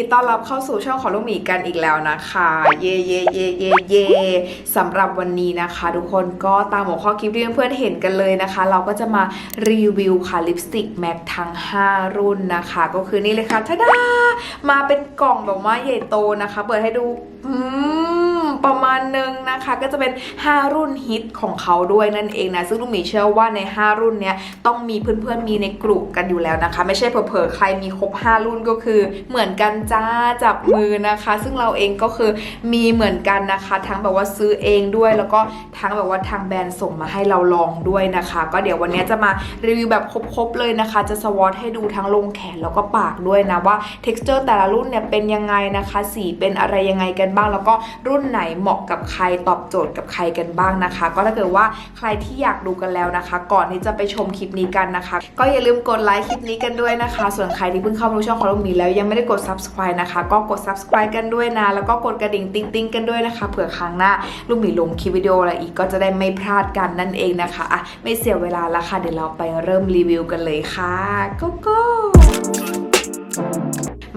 ดีต้อนรับเข้าสู่ช่องของลูกหมีกันอีกแล้วนะคะ เย่เย่เย่เย่เย่สำหรับวันนี้นะคะ ทุกคนก็ตามหัวข้อคลิปที่เพื่อนๆเห็นกันเลยนะคะ เราก็จะมารีวิวค่ะลิปสติกแม็กทั้ง 5 รุ่นนะคะ ก็คือนี่เลยค่ะทะดามาเป็นกล่องแบบว่าใหญ่โตนะคะ เปิดให้ดู อืม ประมาณนึงนะคะ ก็จะเป็น 5 รุ่นฮิตของเขาด้วยนั่นเองนะ ซึ่งลูกหมีเชื่อว่าใน 5 รุ่นเนี้ยต้องมีเพื่อนๆมีในกลุ่มกันอยู่แล้วนะคะ ไม่ใช่เผลอๆใครมีครบ 5 รุ่นก็คือ เหมือนกันจ้าจับมือนะคะ ซึ่งเราเองก็คือมีเหมือนกันนะคะ ทั้งแบบว่าซื้อเองด้วยแล้วก็ทั้งแบบว่าทางแบรนด์ส่งมาให้เราลองด้วยนะคะ ก็เดี๋ยววันนี้จะมารีวิวแบบครบๆเลยนะคะ จะสวอตให้ดูทั้งลงแขนแล้วก็ปากด้วยนะว่า texture แต่ละรุ่นเนี่ยเป็นยังไงนะคะ สีเป็นอะไรยังไงกันบ้าง แล้วก็รุ่นไหนเหมาะกับใครตอบโจทย์กับใครกันบ้างนะคะ ก็ถ้าเกิดว่าใครที่อยากดูกันแล้วนะคะ ก่อนที่จะไปชมคลิปนี้กันนะคะ ก็อย่าลืมกดไลค์คลิปนี้กันด้วยนะคะ ส่วนใครที่เพิ่งเข้ามาดูช่องของลูกหมีแล้วยังไม่ได้กด subscribe นะคะ ก็กด subscribe กันด้วยนะ แล้วก็กดกระดิ่งติ๊งติ๊งๆกันด้วยนะคะเผื่อครั้งหน้าลูกหมีลงคลิปวิดีโออะไรอีกก็จะได้ไม่พลาดกันนั่นเองนะคะอะไม่เสียเวลาล้วค่ะเดี๋ยวเราไปเริ่มรีวิวกันเลยค่ะก็ก็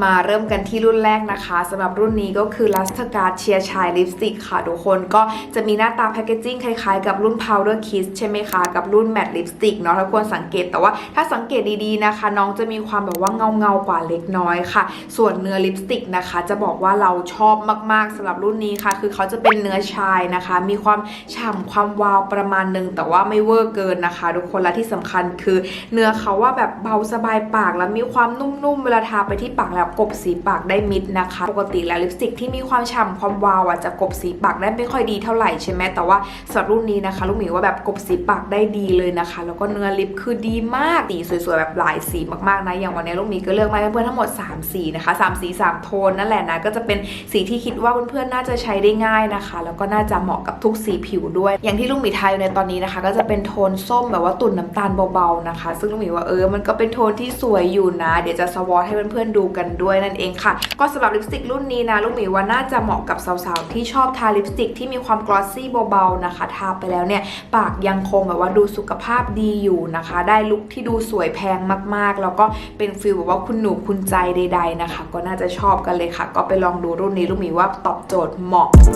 มาเริ่มกันที่รุ่นแรกนะคะสำหรับรุ่นนี้ก็คือ l u s t e r g a r d เชียร์ชายลิปสติกค่ะทุกคนก็จะมีหน้าตาแพคเกจิ้งคล้ายๆ กับรุ่น Powder Kiss ใช่ไหมคะ กับรุ่น Matte Lipstick เนาะถ้าควรสังเกตแต่ว่าถ้าสังเกตดีๆนะคะ น้องจะมีความแบบว่าเงาๆกว่าเล็กน้อยค่ะ ส่วนเนื้อลิปสติกนะคะ จะบอกว่าเราชอบมากๆสำหรับรุ่นนี้ค่ะ คือเขาจะเป็นเนื้อชายนะคะ มีความฉ่ำความวาวประมาณนึงแต่ว่าไม่เวอร์เกินนะคะ ทุกคนและที่สำคัญคือ เนื้อเขาว่าแบบเบาสบายปากแล้วมีความนุ่มๆเวลาทาไปที่ปากแล้วกบสีปากได้มิดนะคะ ปกติแล้วลิปสติกที่มีความฉ่ำความวาวอะจะกบสีปากได้ไม่ค่อยดีเท่าไหร่ใช่ไหมแต่ว่าสำหรับรุ่นนี้นะคะ ลูกหมีว่าแบบกบสีปากได้ดีเลยนะคะ แล้วก็เนื้อลิปคือดีมากสีสวยๆแบบหลายสีมากๆนะอย่างวันนี้ลูกหมีก็เลือกมาให้เพื่อนๆทั้งหมด 3 สีนะคะ3สี3โทนนั่นแหละนะก็จะเป็นสีที่คิดว่าเพื่อนๆน่าจะใช้ได้ง่ายนะคะ แล้วก็น่าจะเหมาะกับทุกสีผิวด้วย อย่างที่ลูกหมีทายอยู่ในตอนนี้นะคะ ก็จะเป็นโทนส้มแบบว่าตุ่นน้ำตาลเบาๆนะคะ ซึ่งลูกหมีว่าเออมันก็เป็นโทนที่สวยอยู่นะ เดี๋ยวจะสวอตให้เพื่อนๆดูกันด้วยนั่นเองค่ะ ก็สำหรับลิปสติกรุ่นนี้นะลูกหมีว่าน่าจะเหมาะกับสาวๆที่ชอบทาลิปสติกที่มีความกลอสซี่เบาๆนะคะทาไปแล้วเนี่ยปากยังคงแบบว่าดูสุขภาพดีอยู่นะคะ ได้ลุคที่ดูสวยแพงมากๆ แล้วก็เป็นฟิลแบบว่าคุณหนูคุณใจใด ๆนะคะ ก็น่าจะชอบกันเลยค่ะ ก็ไปลองดูรุ่นนี้ลูกหมีว่าตอบโจทย์เหมาะม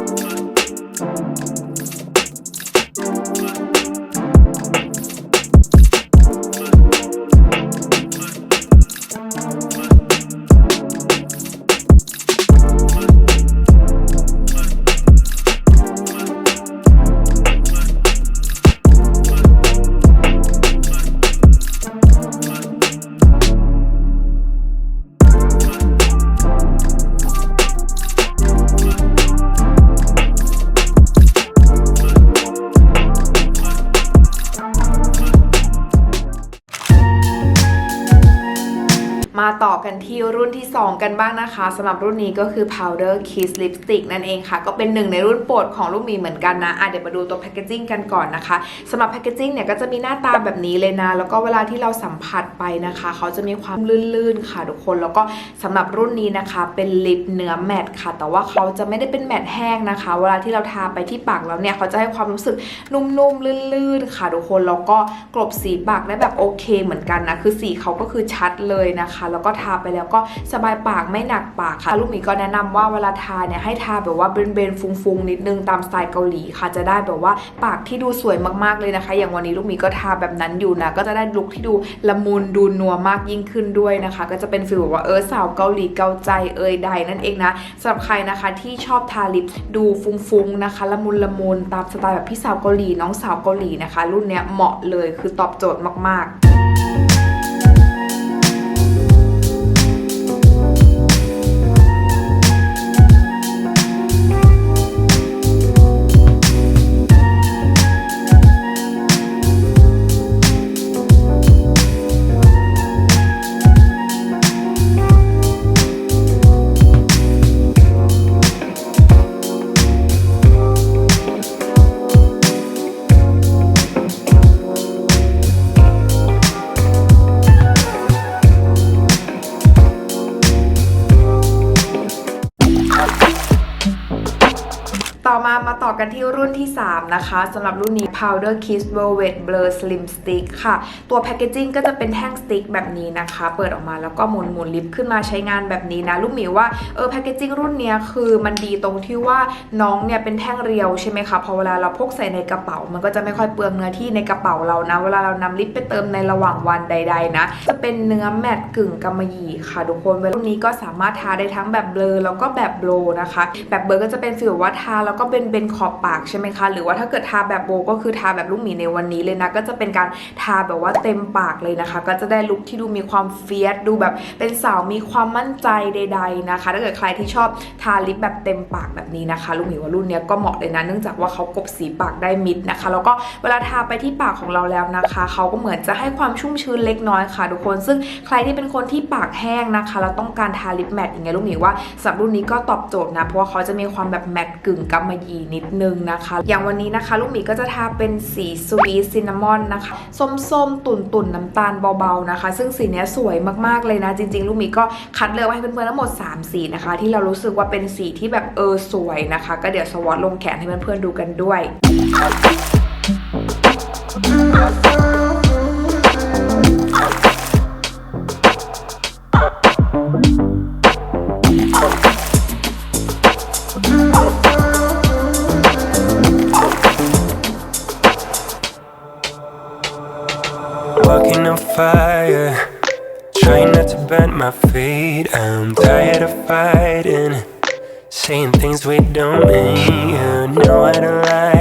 า ต่อกันที่รุ่นที่ 2 กันบ้างนะคะสำหรับรุ่นนี้ก็คือ powder kiss lipstick นั่นเองค่ะ ก็เป็นหนึ่งในรุ่นโปรดของลูกมีเหมือนกันนะอะเดี๋ยวมาดูตัวแพคเกจิ้งกันก่อนนะคะสำหรับแพคเกจิ้งเนี่ยก็จะมีหน้าตาแบบนี้เลยนะ แล้วก็เวลาที่เราสัมผัสไปนะคะ เขาจะมีความลื่นๆค่ะทุกคนแล้วก็สำหรับรุ่นนี้นะคะเป็นลิปเนื้อแมตต์ค่ะ แต่ว่าเขาจะไม่ได้เป็นแมตต์แห้งนะคะ เวลาที่เราทาไปที่ปากแล้วเนี่ยเขาจะให้ความรู้สึกนุ่มๆลื่นๆค่ะทุกคนแล้วก็กลบสีปากได้แบบโอเคเหมือนกันนะคือสีเขาก็คือชัดเลยนะคะ แล้วก็ก็ทาไปแล้วก็สบายปากไม่หนักปากค่ะลูกหมีก็แนะนำว่าเวลาทาเนี่ยให้ทาแบบว่าเบนๆฟุ้งๆนิดนึงตามสไตล์เกาหลีค่ะ จะได้แบบว่าปากที่ดูสวยมากๆเลยนะคะ อย่างวันนี้ลูกหมีก็ทาแบบนั้นอยู่นะก็จะได้ลุคที่ดูละมุนดูนัวมากยิ่งขึ้นด้วยนะคะ ก็จะเป็นฟีลแบบว่าเออสาวเกาหลีเกาใจเอยใดนั่นเองนะสำหรับใครนะคะที่ชอบทาลิปดูฟุ้งๆนะคะละมุนละมุนตามสไตล์แบบพี่สาวเกาหลีน้องสาวเกาหลีนะคะ รุ่นเนี้ยเหมาะเลยคือตอบโจทย์มากๆ กันที่รุ่นที่ 3 นะคะสำหรับรุ่นนี้ Powder Kiss Velvet Blur Slim Stick ค่ะ ตัวแพคเกจิ้งก็จะเป็นแท่งสติ๊กแบบนี้นะคะ เปิดออกมาแล้วก็หมุนหมุนลิปขึ้นมาใช้งานแบบนี้นะ ลูกหมีว่าเออแพคเกจิ้งรุ่นเนี้ยคือมันดีตรงที่ว่าน้องเนี่ยเป็นแท่งเรียวใช่ไหมคะพอเวลาเราพกใส่ในกระเป๋า มันก็จะไม่ค่อยเปลืองเนื้อที่ในกระเป๋าเรานะ เวลาเรานำลิปไปเติมในระหว่างวันใด ๆ นะ จะเป็นเนื้อแมตต์กึ่งกำมะหยี่ค่ะทุกคนรุ่นนี้ก็สามารถทาได้ทั้งแบบเบลอแล้วก็แบบโบลนะคะ แบบเบลอก็จะเป็นฟีลว่าทาแล้วก็เป็นเป็นขอบปากใช่ไหมคะ หรือว่าถ้าเกิดทาแบบโบก็คืือทาแบบลูกหมีในวันนี้เลยนะ ก็จะเป็นการทาแบบว่าเต็มปากเลยนะคะ ก็จะได้ลุคที่ดูมีความเฟียสดูแบบเป็นสาวมีความมั่นใจใด ๆนะคะ ถ้าเกิดใครที่ชอบทาลิปแบบเต็มปากแบบนี้นะคะ ลูกหมีว่ารุ่นเนี้ยก็เหมาะเลยนะ เนื่องจากว่าเขากบสีปากได้มิดนะคะ แล้วก็เวลาทาไปที่ปากของเราแล้วนะคะเขาก็เหมือนจะให้ความชุ่มชื้นเล็กน้อยค่ะทุกคน ซึ่งใครที่เป็นคนที่ปากแห้งนะคะแล้วต้องการทาลิปแมตต์อย่างเงี้ยลูกหมีว่าสำหรับรุ่นนี้ก็ตอบโจทย์นะเพราะว่าเขาจะมีความแบบแมตต์กึ่งกำมะหยี่นิดนึงนะคะ อย่างวันนี้นะคะ ลูกหมีก็จะทาเป็นสีสวีทซินนามอนนะคะ ส้มๆ ตุ่นๆนน้ำตาลเบาๆนะคะ ซึ่งสีนี้สวยมากๆเลยนะ จริง ๆ ลูกมีก็คัดเลือกไว้ให้เพื่อนๆทั้งหมด 3 สีนะคะ ที่เรารู้สึกว่าเป็นสีที่แบบเออสวยนะคะ ก็เดี๋ยวสวอตลงแขนให้เพื่อนๆดูกันด้วย trying not to burn my feet. I'm tired of fighting, saying things we don't mean. You know I don't like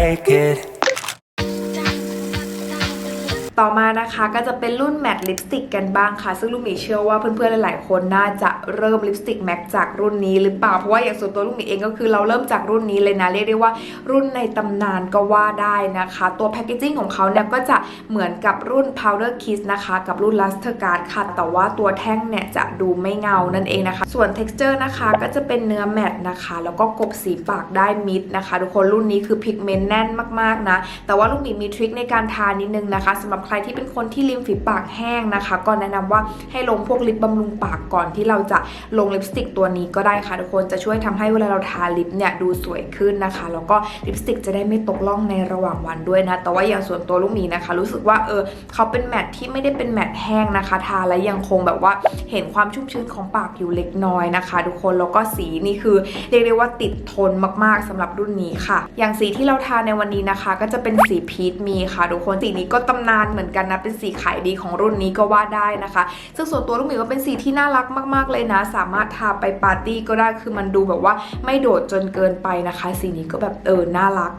ต่อมานะคะก็จะเป็นรุ่นแมตต์ลิปสติกกันบ้างค่ะ ซึ่งลูกหมีเชื่อว่าเพื่อนๆหลายๆคนน่าจะเริ่มลิปสติกแม็กจากรุ่นนี้หรือเปล่าเพราะว่าอย่างส่วนตัวลูกหมีเองก็คือเราเริ่มจากรุ่นนี้เลยนะเรียกได้ว่ารุ่นในตำนานก็ว่าได้นะคะ ตัวแพคเกจิ้งของเขาเนี่ยก็จะเหมือนกับรุ่น Powder Kiss นะคะ กับรุ่น Luster Guard ค่ะ แต่ว่าตัวแท่งเนี่ยจะดูไม่เงานั่นเองนะคะ ส่วน texture นะคะก็จะเป็นเนื้อแมตต์นะคะ แล้วก็กบสีปากได้มิดนะคะ ทุกคนรุ่นนี้คือพิกเมนต์แน่นมากๆนะแต่ว่าลูกหมีมีทริคในการทานิดนึงนะคะสำหรับใครที่เป็นคนที่ริมฝีปากแห้งนะคะ ก็แนะนำว่าให้ลงพวกลิปบำรุงปากก่อนที่เราจะลงลิปสติกตัวนี้ก็ได้ค่ะทุกคนจะช่วยทำให้เวลาเราทาลิปเนี่ยดูสวยขึ้นนะคะ แล้วก็ลิปสติกจะได้ไม่ตกล่องในระหว่างวันด้วยนะ แต่ว่าอย่างส่วนตัวลูกหมีนะคะ รู้สึกว่าเออเขาเป็นแมทที่ไม่ได้เป็นแมทแห้งนะคะ ทาแล้วยังคงแบบว่าเห็นความชุ่มชื้นของปากอยู่เล็กน้อยนะคะ ทุกคนแล้วก็สีนี่คือเรียกได้ว่าติดทนมากๆสำหรับรุ่นนี้ค่ะ อย่างสีที่เราทาในวันนี้นะคะ ก็จะเป็นสีพีชมีค่ะทุกคนสีนี้ก็ตำนานเหมือนกันนะเป็นสีขายดีของรุ่นนี้ก็ว่าได้นะคะ ซึ่งส่วนตัวลูกหมีว่าเป็นสีที่น่ารักมากๆเลยนะ สามารถทาไปปาร์ตี้ก็ได้คือมันดูแบบว่าไม่โดดจนเกินไปนะคะ สีนี้ก็แบบเออน่ารัก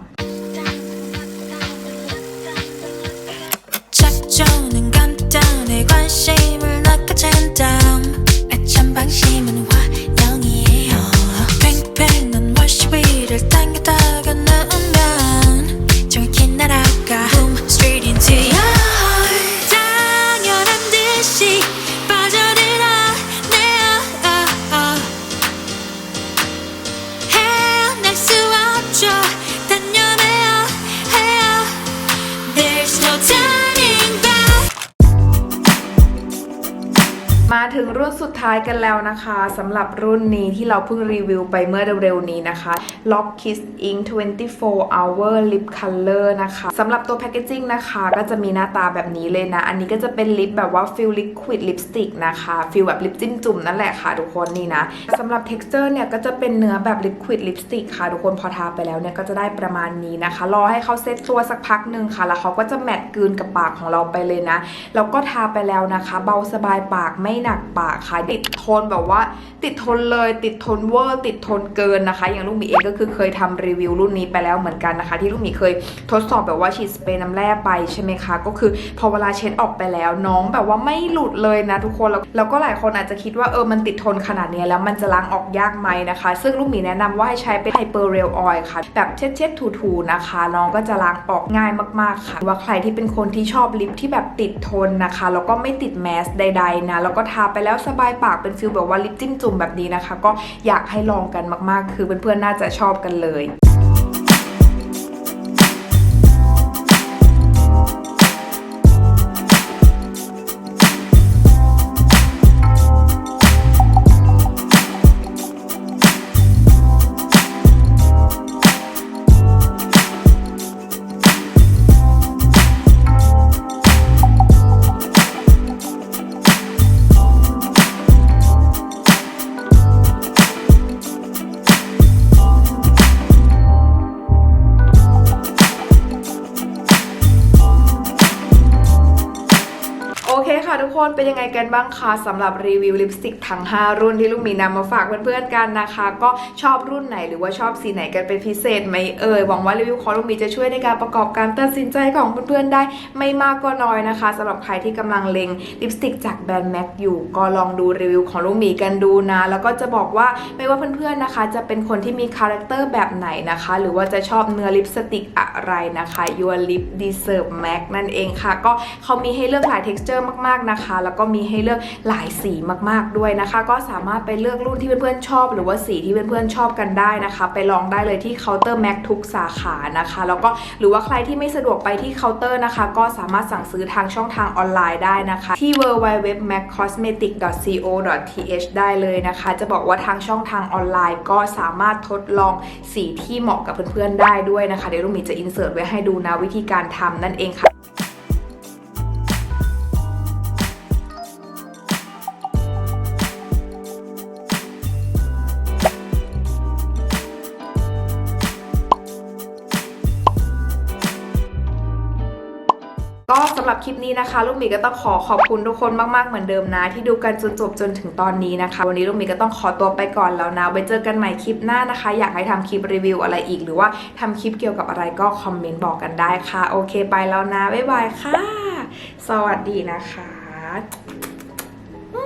작전은 간단해 관심을 ถึงรุ่นสุดท้ายกันแล้วนะคะสำหรับรุ่นนี้ที่เราเพิ่งรีวิวไปเมื่อเร็วๆนี้นะคะ Lock Kiss Ink 24 Hour Lip Color นะคะสำหรับตัวแพคเกจิ้งนะคะ ก็จะมีหน้าตาแบบนี้เลยนะ อันนี้ก็จะเป็นลิปแบบว่าฟิลลิควิดลิปสติกนะคะฟิลแบบลิปจิ้มจุ่มนั่นแหละค่ะทุกคนนี่นะสำหรับ texture เนี่ยก็จะเป็นเนื้อแบบลิควิดลิปสติกค่ะทุกคนพอทาไปแล้วเนี่ยก็จะได้ประมาณนี้นะคะ รอให้เขาเซตตัวสักพักหนึ่งค่ะ แล้วเขาก็จะแมทกลืนกับปากของเราไปเลยนะแล้วก็ทาไปแล้วนะคะ เบาสบายปากไม่หนักปากค่ะติดทนแบบว่า ติดทนเลย ติดทนเวอร์ติดทนเกินนะคะ อย่างลูกหมีเองก็คือเคยทำรีวิวรุ่นนี้ไปแล้วเหมือนกันนะคะ ที่ลูกหมีเคยทดสอบแบบว่าฉีดสเปรย์น้ำแร่ไปใช่ไหมคะ ก็คือพอเวลาเช็ดออกไปแล้วน้องแบบว่าไม่หลุดเลยนะทุกคนแล้วแล้วก็หลายคนอาจจะคิดว่าเออมันติดทนขนาดนี้แล้วมันจะล้างออกยากไหมนะคะ ซึ่งลูกหมีแนะนำว่าให้ใช้เป็นไฮเปอร์เรลออยค่ะ แบบเช็ดเช็ดถูๆนะคะ น้องก็จะล้างออกง่ายมากๆค่ะ ว่าใครที่เป็นคนที่ชอบลิปที่แบบติดทนนะคะ แล้วก็ไม่ติดแมสใดๆนะ แล้วก็ทาไปแล้วสบายปากเป็นฟิลแบบว่าลิปจิ้มจุ่มแบบนี้นะคะ ก็อยากให้ลองกันมากๆ คือเพื่อนๆน่าจะชอบกันเลย กันบ้างคะสำหรับรีวิวลิปสติกทั้ง 5 รุ่นที่ลูกมีนำมาฝากเพื่อนๆกันนะคะ ก็ชอบรุ่นไหนหรือว่าชอบสีไหนกันเป็นพิเศษไหมเอ่ยหวังว่ารีวิวของลูกมีจะช่วยในการประกอบการตัดสินใจของเพื่อนๆได้ไม่มากก็น้อยนะคะสำหรับใครที่กำลังเล็งลิปสติกจากแบรนด์แม็กอยู่ก็ลองดูรีวิวของลูกมีกันดูนะ แล้วก็จะบอกว่าไม่ว่าเพื่อนๆนะคะ จะเป็นคนที่มีคาแรคเตอร์แบบไหนนะคะ หรือว่าจะชอบเนื้อลิปสติกอะไรนะคะ Your Lip Deserve Mac นั่นเองค่ะ ก็เขามีให้เลือกหลาย texture มากๆนะคะ แล้วก็มีให้เลือกหลายสีมากๆด้วยนะคะ ก็สามารถไปเลือกรุ่นที่เพื่อนๆชอบ หรือว่าสีที่เพื่อนๆชอบกันได้นะคะ ไปลองได้เลยที่เคาน์เตอร์แม็กทุกสาขานะคะ แล้วก็หรือว่าใครที่ไม่สะดวกไปที่เคาน์เตอร์นะคะ ก็สามารถสั่งซื้อทางช่องทางออนไลน์ได้นะคะ ที่ www.maccosmetic.co.th ได้เลยนะคะ จะบอกว่าทางช่องทางออนไลน์ ก็สามารถทดลองสีที่เหมาะกับเพื่อนๆได้ด้วยนะคะเดี๋ยวลูกหมีจะอินเสิร์ตไว้ให้ดูนะวิธีการทำนั่นเองค่ะ ก็สำหรับคลิปนี้นะคะ ลูกหมีก็ต้องขอขอบคุณทุกคนมากๆเหมือนเดิมนะ ที่ดูกันจนจบจนถึงตอนนี้นะคะ วันนี้ลูกหมีก็ต้องขอตัวไปก่อนแล้วนะไว้เจอกันใหม่คลิปหน้านะคะ อยากให้ทำคลิปรีวิวอะไรอีก หรือว่าทำคลิปเกี่ยวกับอะไรก็คอมเมนต์บอกกันได้ค่ะ โอเคไปแล้วนะบ๊ายบายค่ะ สวัสดีนะคะ